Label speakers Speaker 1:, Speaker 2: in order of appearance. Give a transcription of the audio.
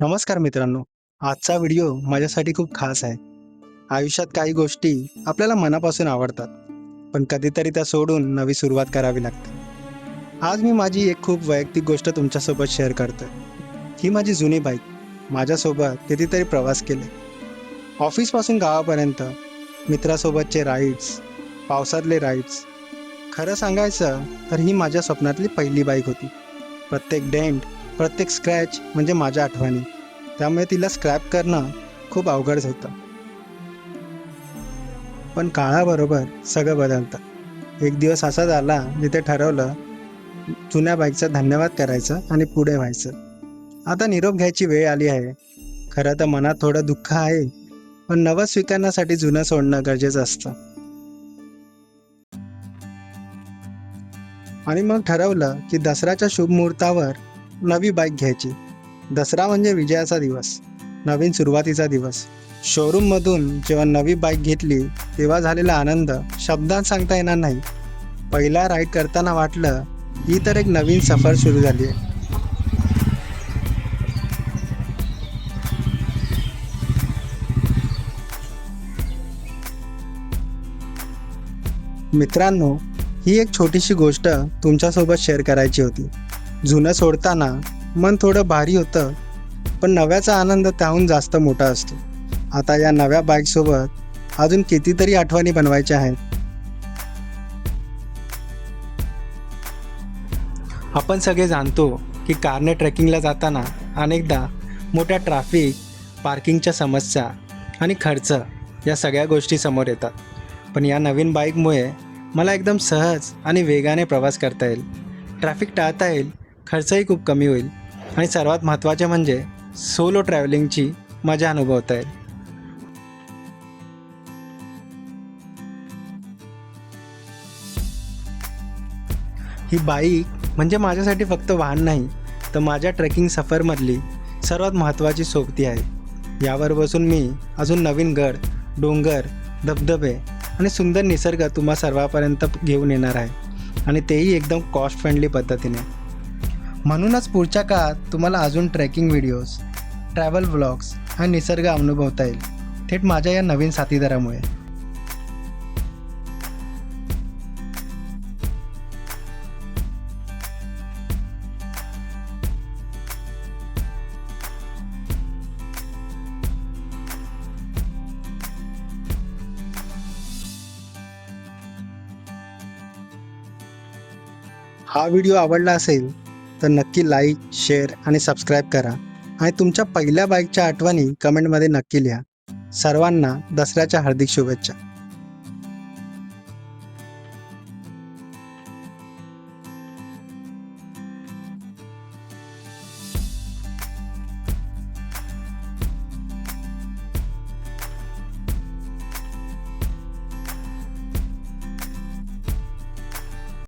Speaker 1: नमस्कार मित्रांनो. आजचा व्हिडिओ माझ्यासाठी खूप खास आहे. आयुष्यात काही गोष्टी आपल्याला मनापासून आवडतात पण कधीतरी त्या सोडून नवी सुरुवात करावी लागते. आज मी माझी एक खूप वैयक्तिक गोष्ट तुमच्यासोबत शेअर करतोय. ही माझी जुनी बाईक. माझ्यासोबत कितीतरी प्रवास केले. ऑफिसपासून गावापर्यंत मित्रासोबतचे राईड्स पावसातले राईड्स खरं सांगायचं तर ही माझ्या स्वप्नातली पहिली बाईक होती. प्रत्येक डेंट प्रत्येक स्क्रॅच म्हणजे माझ्या आठवणी. त्यामुळे तिला स्क्रॅप करणं खूप अवघड होतं. पण काळाबरोबर सगळं बदलतं. एक दिवस असा झाला जिथे ठरवलं जुन्या बाईकचा धन्यवाद करायचं आणि पुढे व्हायचं. आता निरोप घ्यायची वेळ आली आहे. खरं तर मनात थोडं दुःख आहे पण नवं स्वीकारण्यासाठी जुनं सोडणं गरजेचं असतं. आणि मग ठरवलं की दसऱ्याच्या शुभ मुहूर्तावर नवी बाईक घ्यायची. दसरा म्हणजे विजयाचा दिवस. नवीन सुरुवातीचा दिवस. शोरूममधून जेव्हा नवी बाईक घेतली तेव्हा झालेला आनंद शब्दात सांगता येणार नाही. पहिला राईड करताना वाटलं ही तर एक नवीन सफर सुरू झाली आहे. मित्रांनो ही एक छोटीशी गोष्ट तुमच्यासोबत शेअर करायची होती. जुनं सोडताना मन थोडं भारी होतं पण नव्याचा आनंद त्याहून जास्त मोठा असतो. आता या नव्या बाईकसोबत अजून कितीतरी आठवणी बनवायच्या आहेत. आपण सगळे जाणतो की कारने ट्रेकिंगला जाताना अनेकदा मोठ्या ट्रॅफिक पार्किंगच्या समस्या आणि खर्च या सगळ्या गोष्टी समोर येतात. पण या नवीन बाईकमुळे मला एकदम सहज आणि वेगाने प्रवास करता येईल. ट्रॅफिक टाळता येईल खर्चही खूप कमी होईल. आणि सर्वात महत्त्वाचे म्हणजे सोलो ट्रॅव्हलिंगची मजा अनुभवता येईल. ही बाईक म्हणजे माझ्यासाठी फक्त वाहन नाही तर माझ्या ट्रेकिंग सफरमधली सर्वात महत्त्वाची सोबती आहे. यावर बसून मी अजून नवीन गड डोंगर धबधबे आणि सुंदर निसर्ग तुम्हा सर्वापर्यंत घेऊन येणार आहे. आणि तेही एकदम कॉस्ट फ्रेंडली पद्धतीने. म्हणूनच पुढच्या काळात तुम्हाला अजून ट्रेकिंग व्हिडिओज ट्रॅव्हल ब्लॉग्स हा निसर्ग अनुभवता येईल. थेट माझ्या या नवीन साथीदारामुळे. हा व्हिडिओ आवडला असेल तर नक्की लाईक शेअर आणि सबस्क्राईब करा. आणि तुमच्या पहिल्या बाईकच्या आठवणी कमेंटमध्ये नक्की लिहा. सर्वांना दसऱ्याच्या हार्दिक शुभेच्छा.